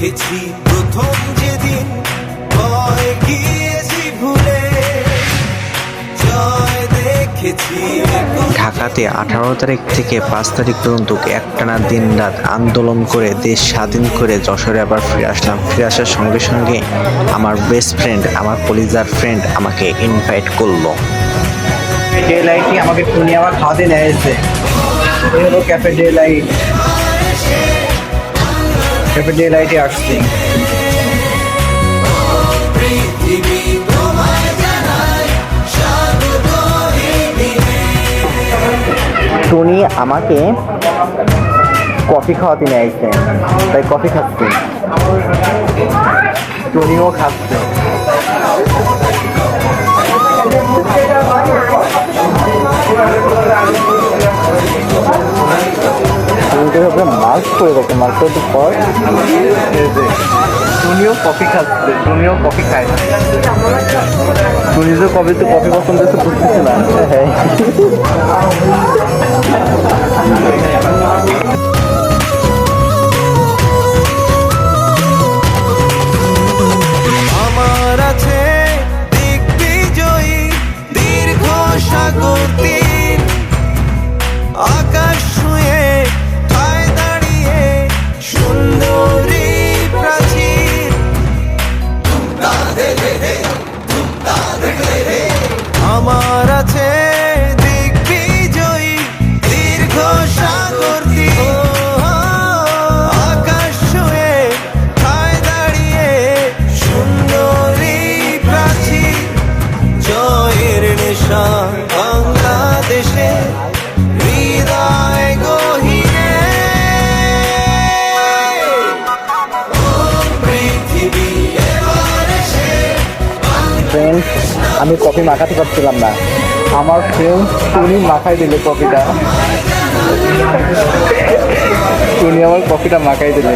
দেখেছি প্রথম যেদিন ভয় গিয়েছি ভুলে। জয় দেখেছি ঢাকাতে আঠারো তারিখ থেকে পাঁচ তারিখ পর্যন্ত একটানা দিন রাত আন্দোলন করে দেশ স্বাধীন করে যশোরে আবার ফিরে আসলাম। ফিরে আসার সঙ্গে সঙ্গে আমার বেস্ট ফ্রেন্ড আমার কলিজার ফ্রেন্ড আমাকে ইনভাইট করল। ডে লাইটই আমাকে টুনি আমার খাওয়াতে নিয়ে এসেছে। এই হলো cafe day light cafe day লাইটে আসছি। টুনি আমাকে কফি খাওয়াতে নিয়ে আসছে তাই কফি খাচ্ছে। টুনিও খাচ্ছে। করে মাস্ক একটু পর টুনিও কফি খাচ্ছে টুনিও কফি খায় না। টুনি যে কবে তো কফি পছন্দ হচ্ছে বুঝতেছে না। হ্যাঁ। ফ্রেন্ড আমি কফি মাখাতে পারছিলাম না। আমার ফ্রেন্ড তুমি মাখাই দিলে কফিটা তুমি আমার কফিটা মাখাই দিলে।